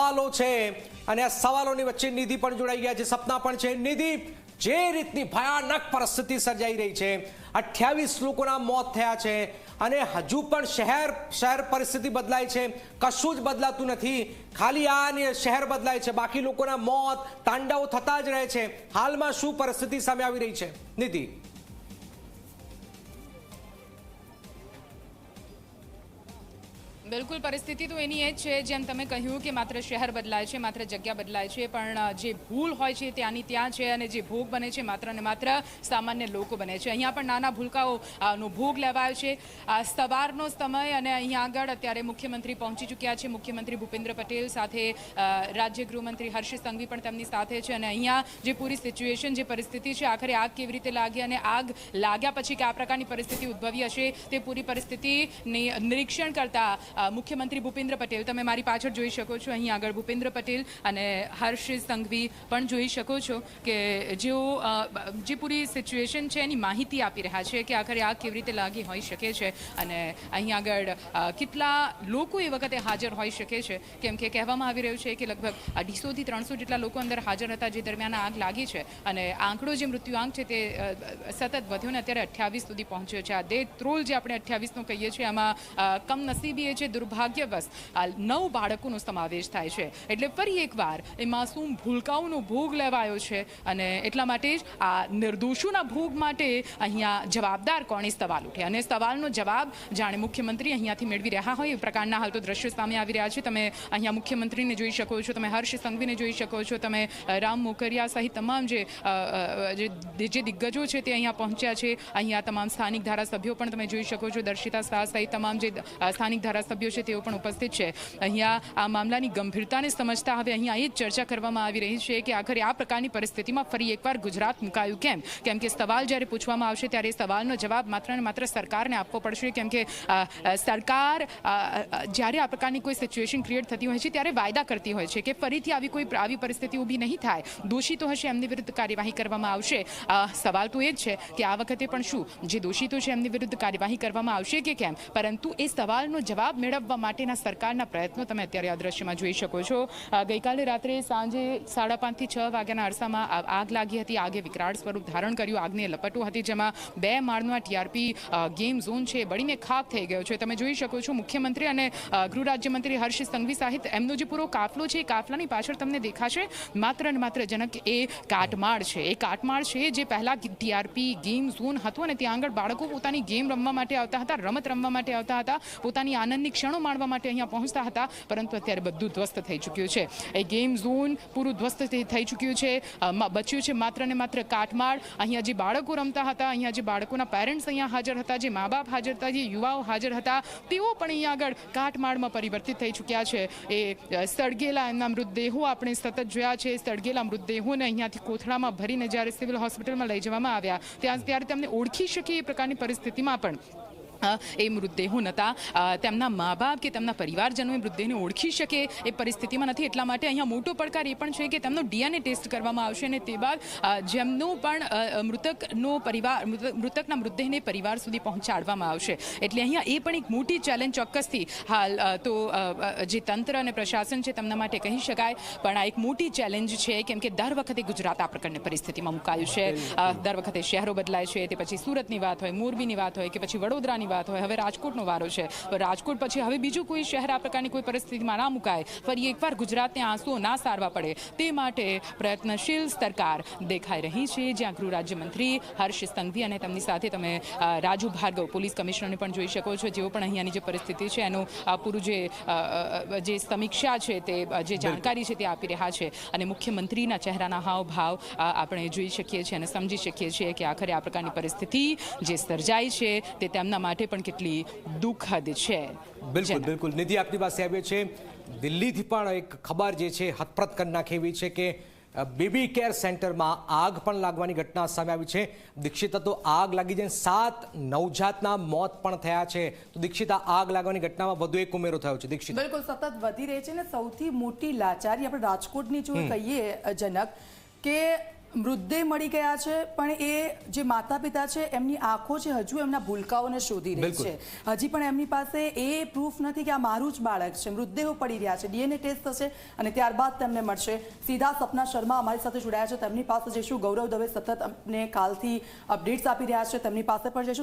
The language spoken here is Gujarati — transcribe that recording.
સવાલો છે. અને આ સવાલોની વચ્ચે નિધિ પણ જોડાઈ ગયા છે. સપના પણ છે. નિધિ, જે રીતની ભયાનક પરિસ્થિતિ સર્જાઈ રહી છે. અઠ્યાવીસ લોકોના મોત થયા છે. અને હજુ પણ શહેર શહેર પરિસ્થિતિ બદલાય છે. કશું જ બદલાતું નથી. ખાલી આ શહેર બદલાય છે. બાકી લોકોના મોત તાંડવ થતા જ રહે છે. હાલમાં શું પરિસ્થિતિ સામે આવી રહી છે? નિધિ. બિલકુલ પરિસ્થિતિ તો એની એ જ છે જેમ તમે કહ્યું કે માત્ર શહેર બદલાય છે માત્ર જગ્યા બદલાય છે પણ જે ભૂલ હોય છે ત્યાંની ત્યાં છે અને જે ભોગ બને છે માત્ર ને માત્ર સામાન્ય લોકો બને છે. અહીંયા પણ નાના ભૂલકાઓ અ, નો ભોગ લેવાયો છે. સવારનો સમય અને અહીંયા આગળ અત્યારે મુખ્યમંત્રી પહોંચી ચૂક્યા છે. મુખ્યમંત્રી ભૂપેન્દ્ર પટેલ સાથે રાજ્ય ગૃહમંત્રી હર્ષ સંઘવી પણ તેમની સાથે છે અને અહીંયા જે પૂરી સિચ્યુએશન જે પરિસ્થિતિ છે આખરે આગ કેવી રીતે લાગી અને આગ લાગ્યા પછી કયા પ્રકારની પરિસ્થિતિ ઉદ્ભવી હશે તે પૂરી પરિસ્થિતિની નિરીક્ષણ કરતા મુખ્યમંત્રી ભૂપેન્દ્ર પટેલ, તમે મારી પાછળ જોઈ શકો છો, અહીં આગળ ભૂપેન્દ્ર પટેલ અને હર્ષ સંઘવી પણ જોઈ શકો છો કે જેઓ જે પૂરી સિચ્યુએશન છે, એની માહિતી આપી રહ્યા છે કે આખરે આગ કેવી રીતે લાગી હોઈ શકે છે અને અહીં આગળ કેટલા લોકો એ વખતે હાજર હોઈ શકે છે. કેમ કે કહેવામાં આવી રહ્યું છે કે લગભગ અઢીસોથી ત્રણસો જેટલા લોકો અંદર હાજર હતા જે દરમિયાન આગ લાગી છે અને આંકડો જે મૃત્યુઆંક છે તે સતત વધ્યો ને અત્યારે અઠ્યાવીસ સુધી પહોંચ્યો છે. આ દે ત્રોલ જે આપણે અઠ્યાવીસનો કહીએ છીએ, એમાં કમનસીબી એ છે દુર્ભાગ્યવશ આ નવ બાળકોનો સમાવેશ થાય છે. એટલે ફરી એકવાર એ માસૂમ ભૂલકાઓનો ભોગ લેવાયો છે અને એટલા માટે જ આ નિર્દોષોના ભોગ માટે અહીંયા જવાબદાર કોણ એ સવાલ ઉઠે. અને સવાલનો જવાબ જાણે મુખ્યમંત્રી અહીંયાથી મેળવી રહ્યા હોય એ પ્રકારના હાલ તો દ્રશ્યો સામે આવી રહ્યા છે. તમે અહીંયા મુખ્યમંત્રીને જોઈ શકો છો, તમે હર્ષ સંઘવીને જોઈ શકો છો, તમે રામ મોકરિયા સહિત તમામ જે જે દિગ્ગજો છે તે અહીંયા પહોંચ્યા છે. અહીંયા તમામ સ્થાનિક ધારાસભ્યો પણ તમે જોઈ શકો છો, દર્શિતા શાહ સહિત તમામ જે સ્થાનિક ધારાસભ્યો છે તેઓ પણ ઉપસ્થિત છે. અહીંયા આ મામલાની ગંભીરતાને સમજતા હવે અહીંયા એ જ ચર્ચા કરવામાં આવી રહી છે કે આખરે આ પ્રકારની પરિસ્થિતિમાં ફરી એકવાર ગુજરાત મુકાયું કેમ? કેમ કે સવાલ જ્યારે પૂછવામાં આવશે ત્યારે સવાલનો જવાબ માત્ર ને માત્ર સરકારને આપવો પડશે. કેમ કે સરકાર જ્યારે આ પ્રકારની કોઈ સિચ્યુએશન ક્રિએટ થતી હોય છે ત્યારે વાયદા કરતી હોય છે કે ફરીથી આવી કોઈ આવી પરિસ્થિતિ ઊભી નહીં થાય. દોષિતો હશે, એમની વિરુદ્ધ કાર્યવાહી કરવામાં આવશે. સવાલ તો એ જ છે કે આ વખતે પણ શું? જે દોષિતો છે એમની વિરુદ્ધ કાર્યવાહી કરવામાં આવશે કે કેમ? પરંતુ એ સવાલનો જવાબ મેળવવા માટેના સરકારના પ્રયત્નો તમે અત્યારે આ દ્રશ્યમાં જોઈ શકો છો. ગઈકાલે રાત્રે સાંજે સાડા પાંચથી છ વાગ્યાના અરસામાં આ- આગ લાગી હતી. આગે વિકરાળ સ્વરૂપ ધારણ કર્યું. આગને લપટું હતી, જેમાં બે માળનો ટીઆરપી ગેમ ઝોન છે, બળીને ખાક થઈ ગયો છે. તમે જોઈ શકો છો, મુખ્યમંત્રી અને ગૃહ રાજ્યમંત્રી હર્ષ સંઘવી સહિત એમનો જે પૂરો કાફલો છે, એ કાફલાની પાછળ તમને દેખાશે. માત્ર ને માત્ર જનક એ કાટમાળ છે. એ કાટમાળ છે જે પહેલાં ટીઆરપી ગેમ ઝોન હતો અને ત્યાં આગળ બાળકો પોતાની ગેમ રમવા માટે આવતા હતા, રમત રમવા માટે આવતા હતા. પોતાની આનંદની ક્ષણો માણવા માટે અહીંયા પહોંચતા હતા, પરંતુ અત્યારે બધું ધ્વસ્ત થઈ ચૂક્યું છે. એ ગેમ ઝોન પૂરું ધ્વસ્ત થઈ ચૂક્યું છે. બચ્યું છે માત્ર ને માત્ર કાટમાળ. અહીંયા જે બાળકો રમતા હતા, અહીંયા જે બાળકોના પેરેન્ટ્સ અહીંયા હાજર હતા, જે મા બાપ હાજર હતા, જે યુવાઓ હાજર હતા, તેઓ પણ અહીંયા આગળ કાટમાળમાં પરિવર્તિત થઈ ચૂક્યા છે. એ સળગેલા એમના મૃતદેહો આપણે સતત જોયા છે. સળગેલા મૃતદેહોને અહીંયાથી કોથળામાં ભરીને જ્યારે સિવિલ હોસ્પિટલમાં લઈ જવામાં આવ્યા, ત્યાં ત્યારે તેમને ઓળખી શકે એ પ્રકારની પરિસ્થિતિમાં પણ એ મૃતદેહો નહોતા તેમના મા બાપ કે તેમના પરિવારજનો એ મૃતદેહને ઓળખી શકે એ પરિસ્થિતિમાં નથી. એટલા માટે અહીંયા મોટો પડકાર એ પણ છે કે તેમનો ડીએનએ ટેસ્ટ કરવામાં આવશે અને તે બાદ જેમનો પણ મૃતકનો પરિવાર મૃત- મૃતકના મૃતદેહને પરિવાર સુધી પહોંચાડવામાં આવશે. એટલે અહીંયા એ પણ એક મોટી ચેલેન્જ ચોક્કસથી હાલ તો જે તંત્ર અને પ્રશાસન છે તેમના માટે કહી શકાય. પણ આ એક મોટી ચેલેન્જ છે કેમ કે દર વખતે ગુજરાત આ પ્રકારની પરિસ્થિતિમાં મુકાયું છે. દર વખતે શહેરો બદલાય છે તે પછી સુરતની વાત હોય મોરબીની વાત હોય કે પછી વડોદરાની વાત હોય. હવે રાજકોટનો વારો છે. રાજકોટ પછી હવે બીજું કોઈ શહેર આ પ્રકારની કોઈ પરિસ્થિતિમાં ના મુકાય. ફરી એકવાર ગુજરાતને આંસુઓ ના સારવા પડે. તે માટે પ્રયત્નશીલ સરકાર દેખાઈ રહી છે. જ્યાં ગૃહ રાજ્યમંત્રી હર્ષ સંઘવી અને તેમની સાથે તમે રાજુ ભાર્ગવ પોલીસ કમિશનરને પણ જોઈ શકો છો. જેઓ પણ અહીંયાની જે પરિસ્થિતિ છે એનું પૂરું જે સમીક્ષા છે તે જે જાણકારી છે તે આપી રહ્યા છે. અને મુખ્યમંત્રીના ચહેરાના હાવભાવ આપણે જોઈ શકીએ છીએ અને સમજી શકીએ છીએ કે આખરે આ પ્રકારની પરિસ્થિતિ જે સર્જાઈ છે તે તેમના માટે પણ કેટલી દુઃખદ છે. બિલકુલ બિલકુલ. નિધિ આપની પાસે આવ્યો છે. દિલ્હીથી પણ એક ખબર જે છે હતપ્રત કરી નાખે એવી છે કે બેબી કેર સેન્ટરમાં આગ પણ લાગવાની ઘટના સામે આવી છે. દીક્ષિતા તો આગ લાગી જાય સાત નવજાતના મોત પણ થયા છે. તો દીક્ષિતા આગ લાગવાની ઘટનામાં વધુ એક ઉમેરો થયો છે. દીક્ષિત. બિલકુલ સતત વધી રહી છે ને સૌથી મોટી લાચારી આપણે રાજકોટની જો કહીએ જનક કે મૃતદેહ મળી ગયા છે પણ એ જે માતા પિતા છે એમની આંખો છે હજુ એમના ભૂલકાઓને શોધી રહી છે. હજી પણ એમની પાસે એ પ્રૂફ નથી કે આ મારું જ બાળક છે. મૃતદેહો પડી રહ્યા છે. ડીએનએ ટેસ્ટ થશે અને ત્યારબાદ તેમને મળશે. સીધા સપના શર્મા અમારી સાથે જોડાયા છે. તેમની પાસે જઈશું. ગૌરવ દવે સતત અમને કાલથી અપડેટ્સ આપી રહ્યા છે. તેમની પાસે પણ જઈશું.